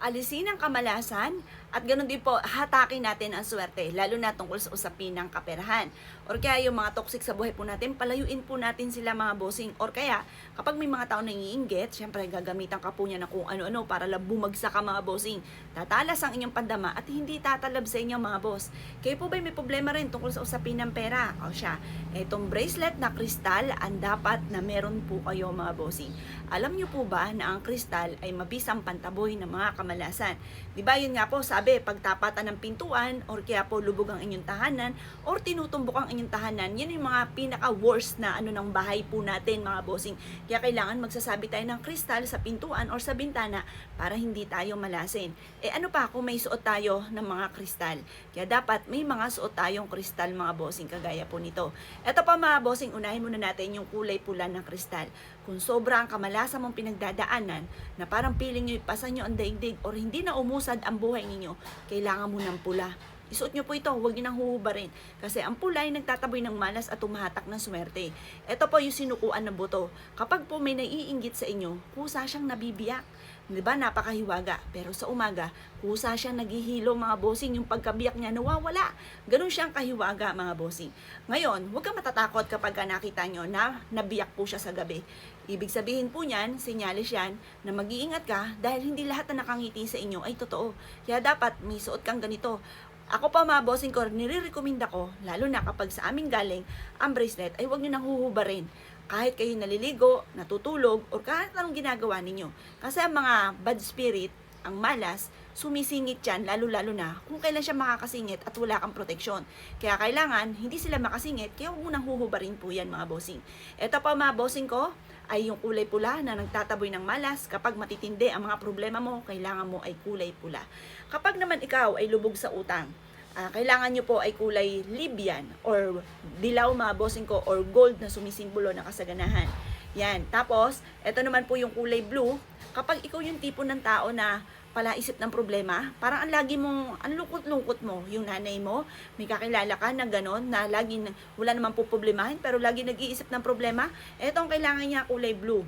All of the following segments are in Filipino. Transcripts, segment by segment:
alisin ang kamalasan at ganun din po hatakin natin ang swerte lalo na tungkol sa usapin ng kaperahan. Or kaya yung mga toxic sa buhay po natin palayuin po natin sila mga bossing. Or kaya kapag may mga tao nangiinggit syempre gagamitan ka po niya ng kung ano-ano para lang bumagsak ka mga bossing. Tatalas ang inyong pandama at hindi tatalab sa inyo mga boss. Kayo po ba may problema rin tungkol sa usapin ng pera? O siya etong bracelet na kristal ang dapat na meron po kayo mga bossing. Alam niyo po ba na ang kristal ay mabisang pantaboy ng mga kamalasan? Di ba yun nga po sabi pagtapatan ng pintuan or kaya po lubog ang inyong tahanan or tinutumbok ang inyong tahanan yan yung mga pinaka worst na ano ng bahay po natin mga bossing. Kaya kailangan magsasabi tayo ng kristal sa pintuan or sa bintana para hindi tayo malasin. Eh ano pa kung may suot tayo ng mga kristal? Kaya dapat may mga suot tayong kristal mga bossing kagaya po nito. Eto pa mga bossing unahin muna natin yung kulay pula ng kristal. Kung sobra ang kamalasan mong pinagdadaanan na parang piling nyo ipasan nyo ang daigdig or hindi na umusad ang buhay ninyo, kailangan mo ng pula. Isuot nyo po ito, huwag nyo nang huhubarin. Kasi ang pula ay nagtataboy ng malas at tumahatak ng swerte. Ito po yung sinukuan ng buto. Kapag po may naiinggit sa inyo, kusa siyang nabibiyak. Di ba? Napakahiwaga. Pero sa umaga, kusa siyang naghihilo mga bossing. Yung pagkabiyak niya nawawala. Ganun siyang kahiwaga mga bossing. Ngayon, huwag ka matatakot kapag ka nakita nyo na nabiyak po siya sa gabi. Ibig sabihin po niyan, sinyalis yan, na mag-iingat ka dahil hindi lahat na nakangiti sa inyo ay totoo. Kaya dapat may suot kang ganito. Ako pa mga bossing ko, nire-recommend ako, lalo na kapag sa amin galing, ang bracelet ay huwag nyo nang huhubarin. Kahit kayo naliligo, natutulog, o kahit anong ginagawa ninyo. Kasi ang mga bad spirit, ang malas, sumisingit yan, lalo-lalo na kung kailan siya makakasingit at wala kang proteksyon. Kaya kailangan, hindi sila makasingit, kaya huwag mo nang huhubarin po yan mga bossing. Ito pa mga bossing ko, ay yung kulay pula na nagtataboy ng malas. Kapag matitindi ang mga problema mo, kailangan mo ay kulay pula. Kapag naman ikaw ay lubog sa utang, ah, kailangan nyo po ay kulay Libyan or dilaw mga bossing ko or gold na sumisimbolo ng kasaganahan. Yan. Tapos, ito naman po yung kulay blue. Kapag ikaw yung tipo ng tao na palaisip ng problema, parang ang lagi mong, ang lungkot-lungkot mo, yung nanay mo, may kakilala ka na gano'n, na lagi, wala naman po problemahin, pero lagi nag-iisip ng problema, eto ang kailangan niya kulay blue.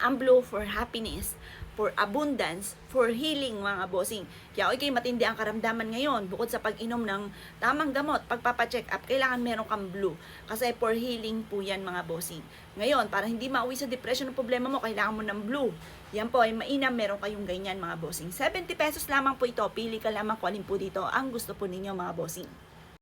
Ang blue for happiness, for abundance, for healing mga bossing. Kaya okay, matindi ang karamdaman ngayon. Bukod sa pag-inom ng tamang gamot, pagpapacheck up, kailangan meron kang blue. Kasi for healing po yan mga bossing. Ngayon, para hindi mauwi sa depression ng problema mo, kailangan mo ng blue. Yan po ay mainam, meron kayong ganyan mga bossing. 70 pesos lamang po ito. Pili ka lamang kung alin po dito ang gusto po ninyo mga bossing.